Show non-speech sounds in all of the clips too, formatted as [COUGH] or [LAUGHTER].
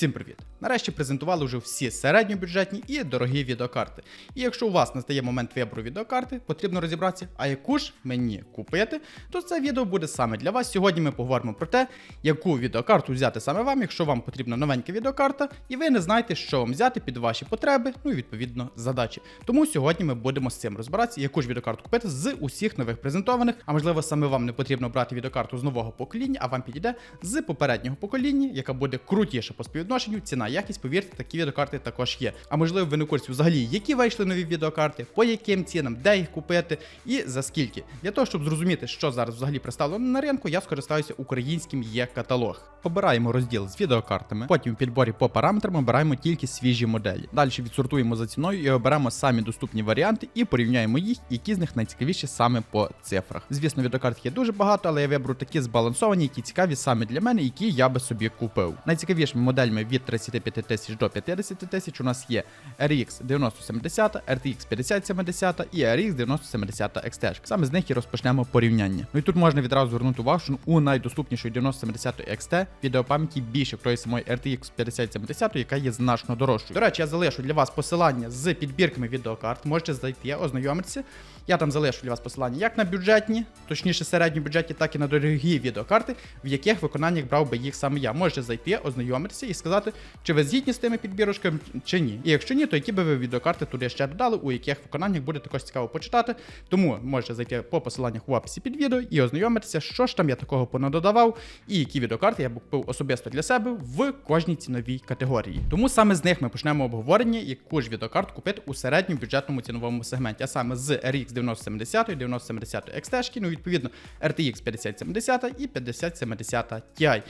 Всім привіт! Нарешті презентували вже всі середньобюджетні і дорогі відеокарти. І якщо у вас настає момент вибору відеокарти, потрібно розібратися, а яку ж мені купити, то це відео буде саме для вас. Сьогодні ми поговоримо про те, яку відеокарту взяти саме вам, якщо вам потрібна новенька відеокарта, і ви не знаєте, що вам взяти під ваші потреби, ну і відповідно задачі. Тому сьогодні ми будемо з цим розбиратися, яку ж відеокарту купити з усіх нових презентованих. А можливо, саме вам не потрібно брати відеокарту з нового покоління, а вам підійде з попереднього покоління, яка буде крутіша по співвідношенню. Ціна, якість, повірте, такі відеокарти також є. А можливо, ви не в курсі взагалі, які вийшли нові відеокарти, по яким цінам, де їх купити і за скільки. Для того, щоб зрозуміти, що зараз взагалі представлено на ринку, я скористаюся українським є каталог. Обираємо розділ з відеокартами, потім в підборі по параметрам обираємо тільки свіжі моделі. Далі відсортуємо за ціною і оберемо самі доступні варіанти і порівняємо їх, які з них найцікавіші саме по цифрах. Звісно, відеокарт є дуже багато, але я виберу такі збалансовані, які цікаві саме для мене, які я би собі купив. Найцікавішими моделями від 35 тисяч до 50 тисяч у нас є RX 9070, RTX 5070 і RX 9070 XT. Саме з них і розпочнемо порівняння. Ну і тут можна відразу звернути увагу, що у найдоступнішої 9070 XT відеопам'яті більше в тої самої RTX 5070, яка є значно дорожчою. До речі, я залишу для вас посилання з підбірками відеокарт. Можете зайти, ознайомитися. Я там залишу для вас посилання як на бюджетні, точніше середні бюджетні, так і на дорогі відеокарти, в яких виконаннях брав би їх саме я. Можете зайти, ознайомитися і сказати, чи ви згідні з тими підбірочками, чи ні. І якщо ні, то які би ви відеокарти туди ще додали, у яких виконаннях буде також цікаво почитати. Тому можете зайти по посиланнях в описі під відео і ознайомитися, що ж там я такого понадодавав, і які відеокарти я б купив особисто для себе в кожній ціновій категорії. Тому саме з них ми почнемо обговорення, яку ж відеокарту купити у середньому бюджетному ціновому сегменті, а саме з RX 9070, 9070 XT, ну відповідно RTX 5070 і 5070 Ti.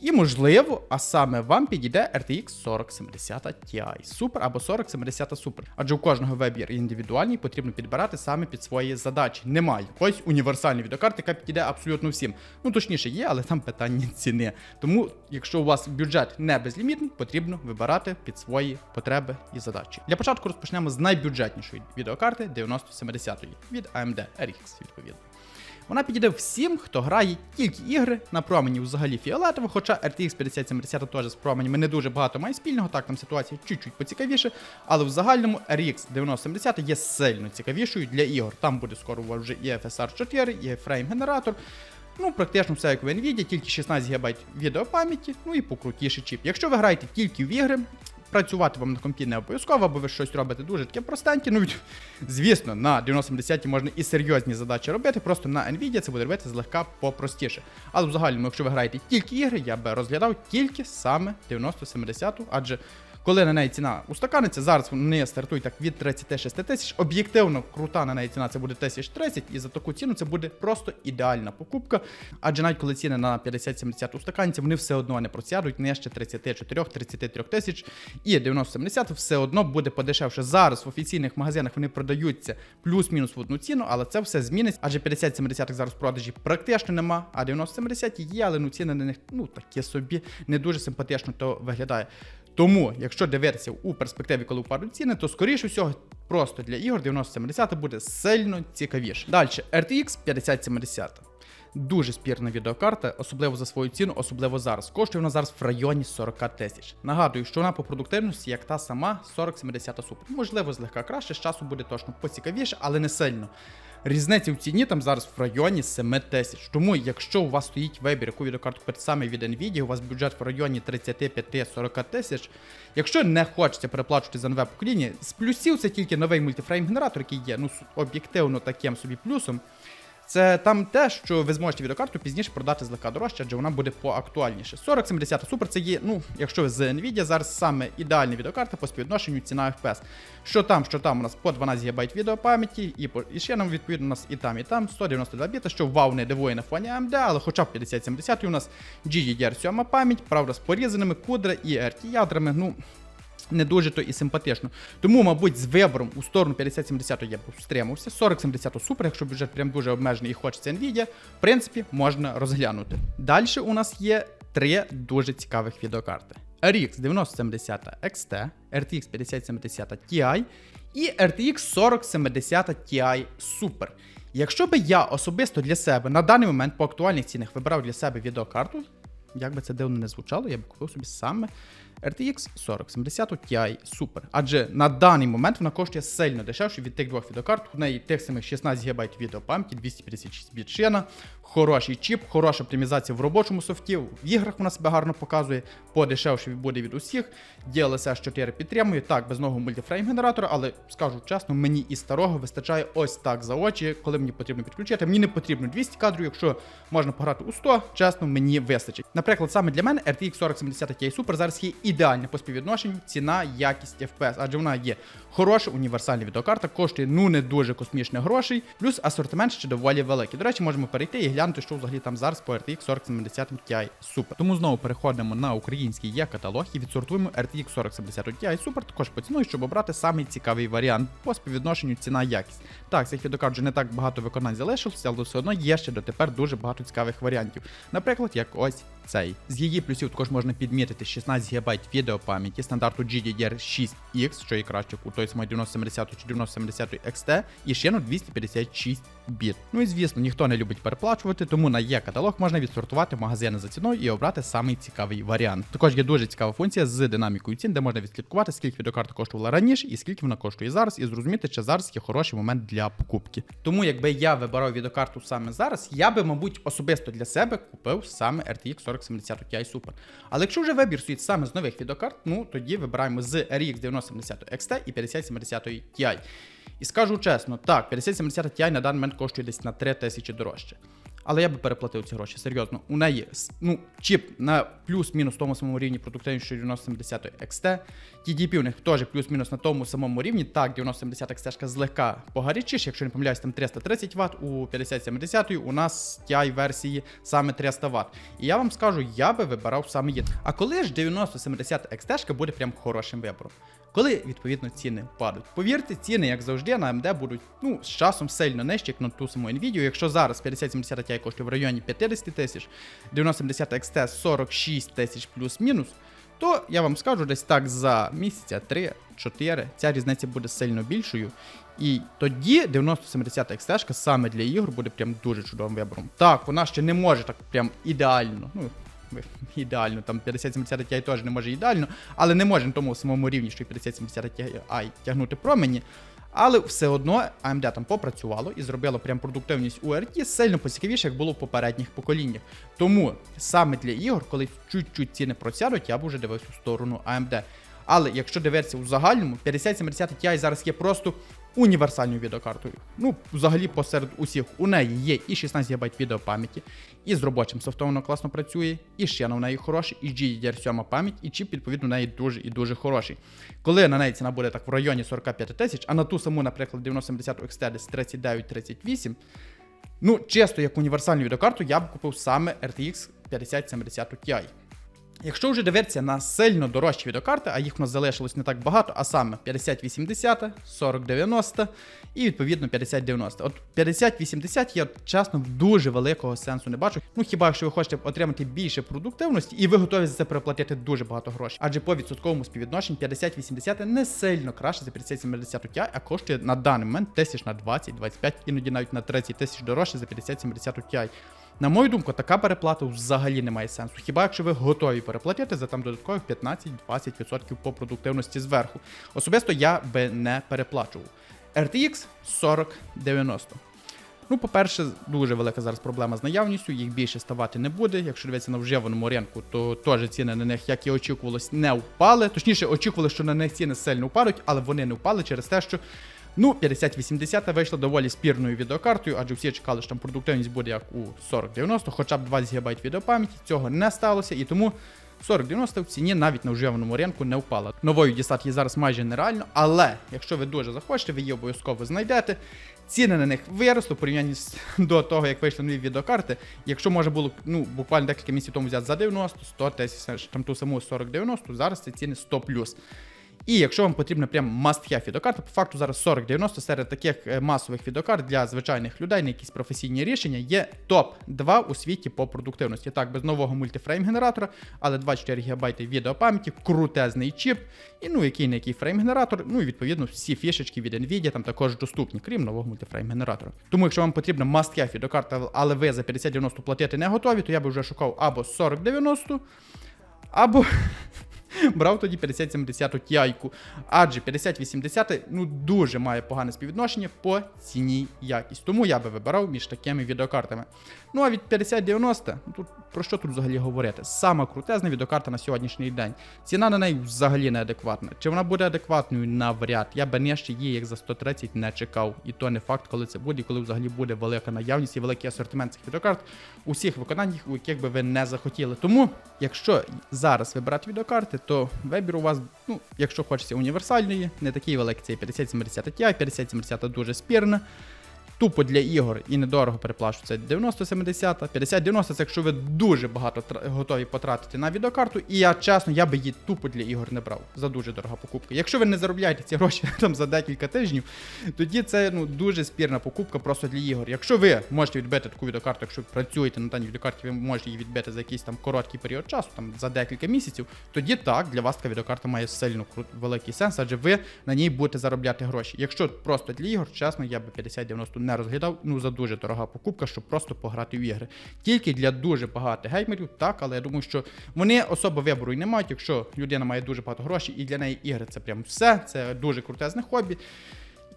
І можливо, а саме вам підійде RTX 4070 Ti Super або 4070 Super. Адже у кожного вибір індивідуальний потрібно підбирати саме під свої задачі. Немає якоїсь універсальної відеокарти, яка підійде абсолютно всім. Ну точніше є, але там питання ціни. Тому, якщо у вас бюджет не безлімітний, потрібно вибирати під свої потреби і задачі. Для початку розпочнемо з найбюджетнішої відеокарти 9070 від AMD RX, відповідно. Вона підійде всім, хто грає тільки ігри на промені взагалі фіолетово, хоча RTX 5070 теж з променями не дуже багато має спільного, так там ситуація чуть-чуть поцікавіше, але в загальному RX 9070 є сильно цікавішою для ігор. Там буде скоро вже і FSR 4, і фрейм-генератор. Ну, практично все як в Nvidia, тільки 16 ГБ відеопам'яті, ну і покрутіший чіп. Якщо ви граєте тільки в ігри, працювати вам на компі не обов'язково, бо ви щось робите дуже таке простеньке. Ну, [LAUGHS] звісно, на 9070 можна і серйозні задачі робити, просто на Nvidia це буде робити злегка попростіше. Але взагалі, якщо ви граєте тільки ігри, я би розглядав тільки саме 9070, адже коли на неї ціна устаканиться, зараз вони стартують так від 36 тисяч. Об'єктивно, крута на неї ціна це буде 1030, і за таку ціну це буде просто ідеальна покупка. Адже навіть коли ціни на 50-70 устаканці, вони все одно не просядуть нижче 34-33 тисяч. І 9070 все одно буде подешевше. Зараз в офіційних магазинах вони продаються плюс-мінус в одну ціну, але це все зміниться. Адже 50-70 зараз в продажі практично нема, а 9070 є, але ну ціни на них ну такі собі не дуже симпатично то виглядає. Тому, якщо дивитися у перспективі, коли впадуть ціни, то скоріше всього просто для ігор 9070 буде сильно цікавіше. Далі, RTX 5070. Дуже спірна відеокарта, особливо за свою ціну, особливо зараз. Коштує вона зараз в районі 40 тисяч. Нагадую, що вона по продуктивності, як та сама 4070 Super. Можливо, злегка краще, з часу буде точно поцікавіше, але не сильно. Різниця в ціні там зараз в районі 7 тисяч. Тому, якщо у вас стоїть вибір, яку відеокарту перед саме від Nvidia, у вас бюджет в районі 35-40 тисяч. Якщо не хочеться переплачувати за нове покоління, з плюсів це тільки новий мультифрейм-генератор, який є ну, об'єктивно таким собі плюсом. Це там те, що ви зможете відеокарту пізніше продати злегка дорожче, адже вона буде поактуальніше. 4070 Super це є, ну, якщо ви з Nvidia, зараз саме ідеальна відеокарта по співвідношенню ціна FPS. Що там, що там у нас по 12 ГБ відеопам'яті, і по і ще нам відповідно у нас і там, і там 192 біта, що вау не дивує на фоні AMD, але хоча б 5070 у нас GDDR7 пам'ять, правда, з порізаними кудра і RT ядрами. ну не дуже то і симпатично. Тому, мабуть, з вибором у сторону 5070 я б стримався. 4070 супер, якщо бюджет прям дуже обмежений і хочеться Nvidia, в принципі, можна розглянути. Далі у нас є три дуже цікавих відеокарти: RX 9070 XT, RTX 5070 Ti і RTX 4070 Ti Super. Якщо би я особисто для себе на даний момент по актуальних цінах вибрав для себе відеокарту, як би це дивно не звучало, я б купив собі саме RTX 4070 Ti Super. Адже на даний момент вона коштує сильно дешевше від тих двох відеокарт. У неї тих самих 16 ГБ відеопам'яті, 256 біт хороший чіп, хороша оптимізація в робочому софті. В іграх вона себе гарно показує, подешевше буде від усіх. DLSS 4 підтримує, так, без нового мультифрейм генератора, але скажу чесно, мені і старого вистачає ось так за очі, коли мені потрібно підключити. Мені не потрібно 200 кадрів, якщо можна пограти у 100, чесно, мені вистачить. Наприклад, саме для мене RTX 4070 Ti Super зараз є ідеальна по співвідношенню ціна, якість FPS, адже вона є хороша універсальна відеокарта, коштує ну не дуже космічних грошей, плюс асортимент ще доволі великий. До речі, можемо перейти і глянути, що взагалі там зараз по RTX 4070 Ti Super. Тому знову переходимо на український є каталог і відсортуємо RTX 4070 Ti Super також по ціною, щоб обрати самий цікавий варіант по співвідношенню ціна-якість. Так, цих відеокарт вже не так багато виконань залишилося, але все одно є ще дотепер дуже багато цікавих варіантів. Наприклад, як ось цей. З її плюсів також можна підмітити 16 ГБ відеопам'яті стандарту GDDR6X, що є краще у той самої 9070 чи 9070 XT, і ще на 256 біт. Ну і звісно, ніхто не любить переплачувати, тому на є каталог можна відсортувати магазини за ціною і обрати самий цікавий варіант. Також є дуже цікава функція з динамікою цін, де можна відслідкувати, скільки відеокарта коштувала раніше і скільки вона коштує зараз, і зрозуміти, чи зараз є хороший момент для покупки. Тому, якби я вибирав відеокарту саме зараз, я би, мабуть, особисто для себе купив саме RTX 4070 Ti Super. Але якщо вже вибір стоїть саме з нових відеокарт, ну тоді вибираємо з RX 9070 XT і 5070 Ti. І скажу чесно, так, 5070 Ti на даний момент коштує десь на 3 тисячі дорожче. Але я би переплатив ці гроші, серйозно. У неї ну, чіп на плюс-мінус тому самому рівні продуктивності, що 9070 XT. TDP у них теж плюс-мінус на тому самому рівні. Так, 9070 XT злегка погарячіше, якщо не помиляюсь, там 330 Вт, у 5070 у нас TI версії саме 300 Вт. І я вам скажу, я би вибирав саме її. А коли ж 9070 XT буде прям хорошим вибором? Коли відповідно ціни падають. Повірте, ціни, як завжди, на AMD будуть ну, з часом сильно нижчі, як на ту саму Nvidia. Якщо зараз 5070 Ti коштує в районі 50 тисяч, 9070 XT 46 тисяч плюс-мінус, то я вам скажу, десь так за місяця 3-4 ця різниця буде сильно більшою. І тоді 9070 XT саме для ігор буде прям дуже чудовим вибором. Так, вона ще не може так прям ідеально. Ну, [LAUGHS] ідеально, там 5070 Ti теж не може ідеально, але не може на тому самому рівні, що і 5070 Ti тягнути промені. Але все одно AMD там попрацювало і зробило прям продуктивність у RT сильно поцікавіше, як було в попередніх поколіннях. Тому саме для ігор, коли чуть-чуть ціни просядуть, я б вже дивився в сторону AMD. Але якщо дивитися у загальному, 5070 Ti зараз є просто універсальною відеокартою. Ну, взагалі, посеред усіх у неї є і 16 ГБ відеопам'яті, і з робочим софтом вона класно працює, і ще на неї хороший, і GDDR7 пам'ять, і чіп, відповідно, у неї дуже і дуже хороший. Коли на неї ціна буде так в районі 45 тисяч, а на ту саму, наприклад, 9070 XT десь 39-38, ну, чисто як універсальну відеокарту, я б купив саме RTX 5070 Ti. Якщо вже дивитися на сильно дорожчі відеокарти, а їх у нас залишилось не так багато, а саме 5080, 4090 і відповідно 5090. От 5080 я чесно дуже великого сенсу не бачу. Ну хіба якщо ви хочете отримати більше продуктивності і ви готові за це переплатити дуже багато грошей. Адже по відсотковому співвідношенню 5080 не сильно краще за 5070 Ti, а коштує на даний момент тисяч на 20, 25, іноді навіть на 30 тисяч дорожче за 5070 Ti. На мою думку, така переплата взагалі не має сенсу. Хіба якщо ви готові переплатити за там додаткових 15-20% по продуктивності зверху. Особисто я би не переплачував. RTX 4090. Ну, по-перше, дуже велика зараз проблема з наявністю, їх більше ставати не буде. Якщо дивитися на вживаному ринку, то теж ціни на них, як і очікувалось, не впали. Точніше, очікували, що на них ціни сильно впадуть, але вони не впали через те, що ну, 5080 вийшла доволі спірною відеокартою, адже всі чекали, що там продуктивність буде як у 4090, хоча б 20 ГБ відеопам'яті. Цього не сталося, і тому 4090 в ціні навіть на вживаному ринку не впала. Новою дістати зараз майже нереально, але якщо ви дуже захочете, ви її обов'язково знайдете. Ціни на них виросли в порівнянні [LAUGHS] до того, як вийшли нові відеокарти. Якщо може було ну, буквально декілька місяців тому взяти за 90, 100 тисяч, там ту саму 4090, зараз ці ціни 100 І якщо вам потрібна прям must-have відеокарта, по факту зараз 4090 серед таких е, масових відеокарт для звичайних людей на якісь професійні рішення є топ-2 у світі по продуктивності. Так, без нового мультифрейм генератора, але 24 ГБ відеопам'яті, крутезний чіп, і ну який не який фрейм генератор. Ну і відповідно всі фішечки від Nvidia там також доступні, крім нового мультифрейм генератора. Тому, якщо вам потрібна must-have відеокарта, але ви за 5090 платити не готові, то я би вже шукав або 4090, або брав тоді 5070 Ti, адже 5080 ну дуже має погане співвідношення по ціні якість. Тому я би вибирав між такими відеокартами. Ну а від 5090, ну тут про що тут взагалі говорити? Сама крутезна відеокарта на сьогоднішній день. Ціна на неї взагалі неадекватна. Чи вона буде адекватною навряд? Я би не ще її як за 130 не чекав. І то не факт, коли це буде, і коли взагалі буде велика наявність і великий асортимент цих відеокарт у всіх виконаннях, у яких би ви не захотіли. Тому, якщо зараз вибирати відеокарти, то вибір у вас, ну, якщо хочеться універсальної, не такий великий, цей 5070 Ti, 5070 дуже спірна. Тупо для ігор і недорого переплачу. Це 9070, 5090 це якщо ви дуже багато готові потратити на відеокарту. І я чесно, я би її тупо для ігор не брав. За дуже дорога покупка. Якщо ви не заробляєте ці гроші [LAUGHS] там за декілька тижнів, тоді це ну дуже спірна покупка просто для ігор. Якщо ви можете відбити таку відеокарту, якщо ви працюєте на даній відеокарті, ви можете її відбити за якийсь там короткий період часу, там за декілька місяців, тоді так для вас така відеокарта має сильно великий сенс, адже ви на ній будете заробляти гроші. Якщо просто для ігор, чесно, я би 5090 не розглядав. Ну за дуже дорога покупка, щоб просто пограти в ігри. Тільки для дуже багатих геймерів, так, але я думаю, що вони особо вибору і не мають, якщо людина має дуже багато грошей, і для неї ігри це прям все, це дуже крутезне хобі.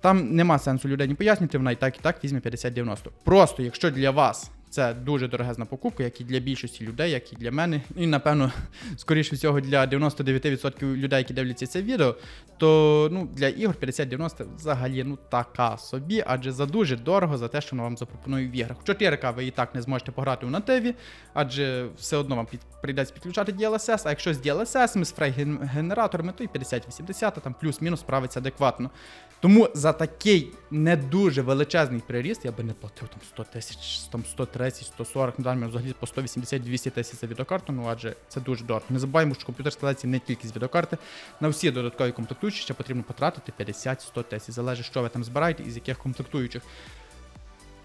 Там нема сенсу людині пояснити, вона і так і так візьме 50-90. Просто, якщо для вас це дуже дорогезна покупка, як і для більшості людей, як і для мене, і напевно, скоріше всього, для 99% людей, які дивляться це відео, то ну, для ігор 50-90 взагалі ну така собі, адже за дуже дорого за те, що воно вам запропонує в іграх. В 4К ви і так не зможете пограти у нативі, адже все одно вам під, прийдеться підключати DLSS, а якщо з DLSS, з фрейм-генераторами, то і 50-80 там плюс-мінус справиться адекватно. Тому за такий не дуже величезний приріст я би не платив там 100 тисяч, там 130, 140, ну там взагалі по 180-200 тисяч за відеокарту, ну адже це дуже дорого. Не забуваємо, що комп'ютер складається не тільки з відеокарти. На всі додаткові комплектуючі ще потрібно потратити 50-100 тисяч. Залежить, що ви там збираєте і з яких комплектуючих.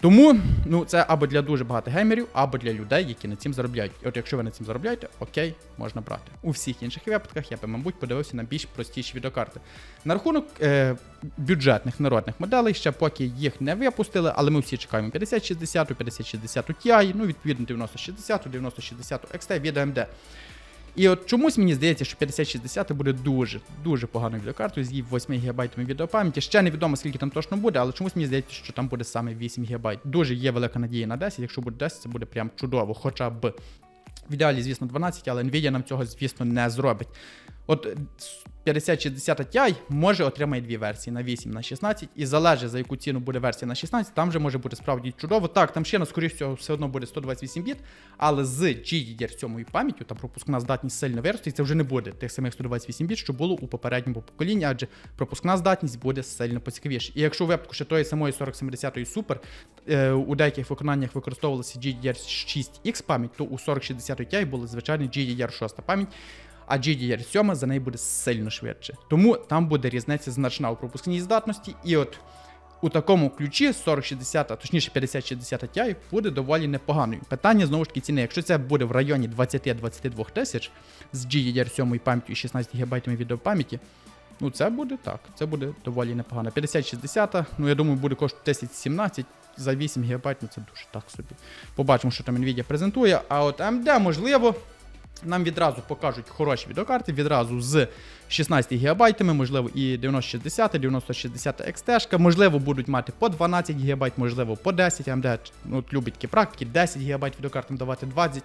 Тому ну, це або для дуже багатих геймерів, або для людей, які на цим заробляють. І от якщо ви на цим заробляєте, окей, можна брати. У всіх інших випадках я би, мабуть, подивився на більш простіші відеокарти. На рахунок е, бюджетних народних моделей, ще поки їх не випустили, але ми всі чекаємо 5060, 5060 Ti, ну відповідно 9060, 9060 XT від AMD. І от чомусь мені здається, що 5060 буде дуже дуже поганою відеокартою з її 8 ГБ відеопам'яті. Ще невідомо, скільки там точно буде, але чомусь мені здається, що там буде саме 8 ГБ. Дуже є велика надія на 10. Якщо буде 10, це буде прям чудово, хоча б. В ідеалі, звісно, 12, але Nvidia нам цього, звісно, не зробить. От 5060 Ti може отримає дві версії на 8 на 16, і залежить за яку ціну буде версія на 16, там вже може бути справді чудово. Так, там ще, скоріш всього, все одно буде 128 біт, але з GDDR7 пам'яттю та пропускна здатність сильно виросте, і це вже не буде тих самих 128 біт, що було у попередньому поколінні, адже пропускна здатність буде сильно поцікавіше. І якщо в випадку ще тої самої 4070 Super е, у деяких виконаннях використовувалася GDDR6X пам'ять, то у 4060 Ti була звичайна GDDR6 пам'ять а GDDR7 за неї буде сильно швидше. Тому там буде різниця значна у пропускній здатності. І от у такому ключі 4060, а точніше 5060 Ti буде доволі непоганою. Питання знову ж таки ціни. Якщо це буде в районі 20-22 тисяч з GDDR7 пам'яттю і 16 ГБ відеопам'яті, ну це буде так, це буде доволі непогано. 5060, ну я думаю, буде коштувати 10-17. За 8 ГБ, ну це дуже так собі. Побачимо, що там Nvidia презентує. А от AMD, можливо, нам відразу покажуть хороші відеокарти, відразу з 16 ГБ, можливо, і 9060, 9060 XT, можливо, будуть мати по 12 ГБ, можливо, по 10 AMD, от любить такі практики, 10 ГБ відеокартам давати 20.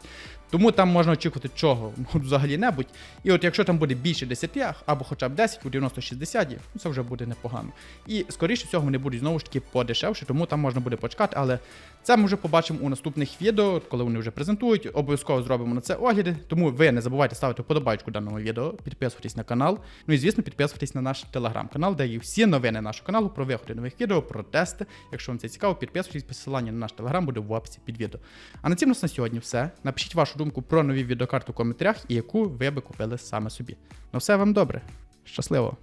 Тому там можна очікувати чого [LAUGHS] взагалі небудь. І от якщо там буде більше 10 або хоча б 10 у 9060, ну це вже буде непогано. І скоріше всього вони будуть знову ж таки подешевше, тому там можна буде почекати, але це ми вже побачимо у наступних відео, коли вони вже презентують. Обов'язково зробимо на це огляди. Тому ви не забувайте ставити вподобайку даному відео, підписуватись на канал. Ну і звісно, підписуйтесь на наш телеграм-канал, де є всі новини нашого каналу про виходи нових відео, про тести. Якщо вам це цікаво, підписуйтесь, посилання на наш телеграм буде в описі під відео. А на цьому нас на сьогодні все. Напишіть вашу думку про нові відеокарти у коментарях і яку ви би купили саме собі. Ну все вам добре. Щасливо!